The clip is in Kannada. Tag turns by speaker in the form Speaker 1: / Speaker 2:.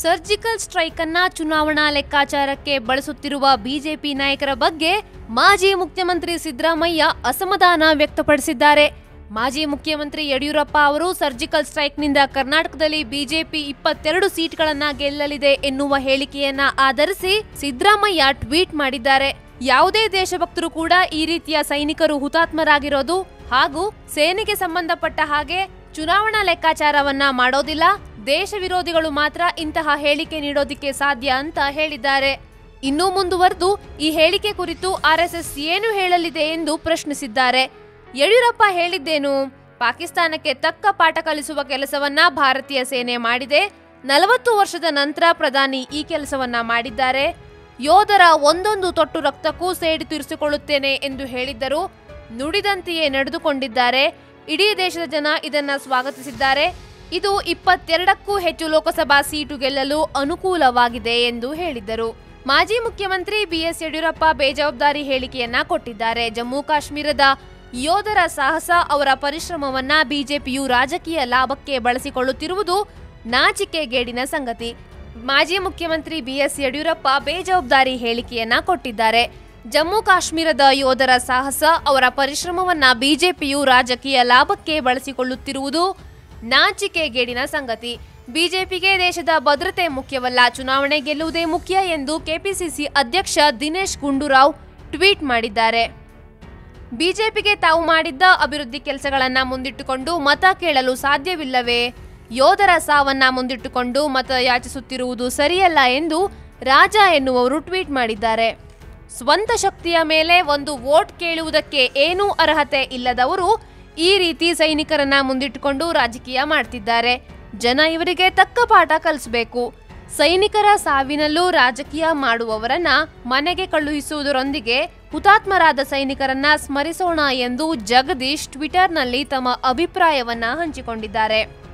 Speaker 1: ಸರ್ಜಿಕಲ್ ಸ್ಟ್ರೈಕ್ ಅನ್ನ ಚುನಾವಣಾ ಲೆಕ್ಕಾಚಾರಕ್ಕೆ ಬಳಸುತ್ತಿರುವ ಬಿಜೆಪಿ ನಾಯಕರ ಬಗ್ಗೆ ಮಾಜಿ ಮುಖ್ಯಮಂತ್ರಿ ಸಿದ್ದರಾಮಯ್ಯ ಅಸಮಾಧಾನ ವ್ಯಕ್ತಪಡಿಸಿದ್ದಾರೆ. ಮಾಜಿ ಮುಖ್ಯಮಂತ್ರಿ ಯಡಿಯೂರಪ್ಪ ಅವರು ಸರ್ಜಿಕಲ್ ಸ್ಟ್ರೈಕ್ನಿಂದ ಕರ್ನಾಟಕದಲ್ಲಿ ಬಿಜೆಪಿ ಇಪ್ಪತ್ತೆರಡು ಸೀಟ್ಗಳನ್ನ ಗೆಲ್ಲಲಿದೆ ಎನ್ನುವ ಹೇಳಿಕೆಯನ್ನ ಆಧರಿಸಿ ಸಿದ್ದರಾಮಯ್ಯ ಟ್ವೀಟ್ ಮಾಡಿದ್ದಾರೆ. ಯಾವುದೇ ದೇಶಭಕ್ತರು ಕೂಡ ಈ ರೀತಿಯ ಸೈನಿಕರು ಹುತಾತ್ಮರಾಗಿರೋದು ಹಾಗೂ ಸೇನೆಗೆ ಸಂಬಂಧಪಟ್ಟ ಹಾಗೆ ಚುನಾವಣಾ ಲೆಕ್ಕಾಚಾರವನ್ನ ಮಾಡೋದಿಲ್ಲ. ದೇಶ ವಿರೋಧಿಗಳು ಮಾತ್ರ ಇಂತಹ ಹೇಳಿಕೆ ನೀಡೋದಿಕ್ಕೆ ಸಾಧ್ಯ ಅಂತ ಹೇಳಿದ್ದಾರೆ. ಇನ್ನೂ ಮುಂದುವರೆದು ಈ ಹೇಳಿಕೆ ಕುರಿತು ಆರ್ಎಸ್ಎಸ್ ಏನು ಹೇಳಲಿದೆ ಎಂದು ಪ್ರಶ್ನಿಸಿದ್ದಾರೆ. ಯಡಿಯೂರಪ್ಪ ಹೇಳಿದ್ದೇನು? ಪಾಕಿಸ್ತಾನಕ್ಕೆ ತಕ್ಕ ಪಾಠ ಕಲಿಸುವ ಕೆಲಸವನ್ನ ಭಾರತೀಯ ಸೇನೆ ಮಾಡಿದೆ. ನಲವತ್ತು ವರ್ಷದ ನಂತರ ಪ್ರಧಾನಿ ಈ ಕೆಲಸವನ್ನ ಮಾಡಿದ್ದಾರೆ. ಯೋಧರ ಒಂದೊಂದು ತೊಟ್ಟು ರಕ್ತಕ್ಕೂ ಸೇಡಿ ತೀರಿಸಿಕೊಳ್ಳುತ್ತೇನೆ ಎಂದು ಹೇಳಿದ್ದರು. ನುಡಿದಂತೆಯೇ ನಡೆದುಕೊಂಡಿದ್ದಾರೆ. ಇಡೀ ದೇಶದ ಜನ ಇದನ್ನ ಸ್ವಾಗತಿಸಿದ್ದಾರೆ. ಇದು ಇಪ್ಪತ್ತೆರಡಕ್ಕೂ ಹೆಚ್ಚು ಲೋಕಸಭಾ ಸೀಟು ಗೆಲ್ಲಲು ಅನುಕೂಲವಾಗಿದೆ ಎಂದು ಹೇಳಿದ್ದರು. ಮಾಜಿ ಮುಖ್ಯಮಂತ್ರಿ ಬಿಎಸ್ ಯಡಿಯೂರಪ್ಪ ಬೇಜವಾಬ್ದಾರಿ ಹೇಳಿಕೆಯನ್ನ ಕೊಟ್ಟಿದ್ದಾರೆ. ಜಮ್ಮು ಕಾಶ್ಮೀರದ ಯೋಧರ ಸಾಹಸ, ಅವರ ಪರಿಶ್ರಮವನ್ನ ಬಿಜೆಪಿಯು ರಾಜಕೀಯ ಲಾಭಕ್ಕೆ ಬಳಸಿಕೊಳ್ಳುತ್ತಿರುವುದು ನಾಚಿಕೆಗೇಡಿನ ಸಂಗತಿ. ಮಾಜಿ ಮುಖ್ಯಮಂತ್ರಿ ಬಿಎಸ್ ಯಡಿಯೂರಪ್ಪ ಬೇಜವಾಬ್ದಾರಿ ಹೇಳಿಕೆಯನ್ನ ಕೊಟ್ಟಿದ್ದಾರೆ. ಜಮ್ಮು ಕಾಶ್ಮೀರದ ಯೋಧರ ಸಾಹಸ, ಅವರ ಪರಿಶ್ರಮವನ್ನ ಬಿಜೆಪಿಯು ರಾಜಕೀಯ ಲಾಭಕ್ಕೆ ಬಳಸಿಕೊಳ್ಳುತ್ತಿರುವುದು ನಾಚಿಕೆಗೇಡಿನ ಸಂಗತಿ. ಬಿಜೆಪಿಗೆ ದೇಶದ ಭದ್ರತೆ ಮುಖ್ಯವಲ್ಲ. ಚುನಾವಣೆ ಗೆಲ್ಲುವುದೇ ಮುಖ್ಯ ಎಂದು ಕೆಪಿಸಿಸಿ ಅಧ್ಯಕ್ಷ ದಿನೇಶ್ ಗುಂಡೂರಾವ್ ಟ್ವೀಟ್ ಮಾಡಿದ್ದಾರೆ. ಬಿಜೆಪಿಗೆ ತಾವು ಮಾಡಿದ್ದ ಅಭಿವೃದ್ಧಿ ಕೆಲಸಗಳನ್ನ ಮುಂದಿಟ್ಟುಕೊಂಡು ಮತ ಕೇಳಲು ಸಾಧ್ಯವಿಲ್ಲವೇ? ಯೋಧರ ಸಾವನ್ನ ಮುಂದಿಟ್ಟುಕೊಂಡು ಮತ ಯಾಚಿಸುತ್ತಿರುವುದು ಸರಿಯಲ್ಲ ಎಂದು ರಾಜ ಎನ್ನುವರು ಟ್ವೀಟ್ ಮಾಡಿದ್ದಾರೆ. ಸ್ವಂತ ಶಕ್ತಿಯ ಮೇಲೆ ಒಂದು ವೋಟ್ ಕೇಳುವುದಕ್ಕೆ ಏನೂ ಅರ್ಹತೆ ಇಲ್ಲದವರು ಈ ರೀತಿ ಸೈನಿಕರನ್ನ ಮುಂದಿಟ್ಟುಕೊಂಡು ರಾಜಕೀಯ ಮಾಡ್ತಿದ್ದಾರೆ. ಜನ ಇವರಿಗೆ ತಕ್ಕ ಪಾಠ ಕಲಿಸಬೇಕು. ಸೈನಿಕರ ಸಾವಿನಲ್ಲೂ ರಾಜಕೀಯ ಮಾಡುವವರನ್ನ ಮನೆಗೆ ಕಳುಹಿಸುವುದರೊಂದಿಗೆ ಹುತಾತ್ಮರಾದ ಸೈನಿಕರನ್ನ ಸ್ಮರಿಸೋಣ ಎಂದು ಜಗದೀಶ್ ಟ್ವಿಟರ್ನಲ್ಲಿ ತಮ್ಮ ಅಭಿಪ್ರಾಯವನ್ನ ಹಂಚಿಕೊಂಡಿದ್ದಾರೆ.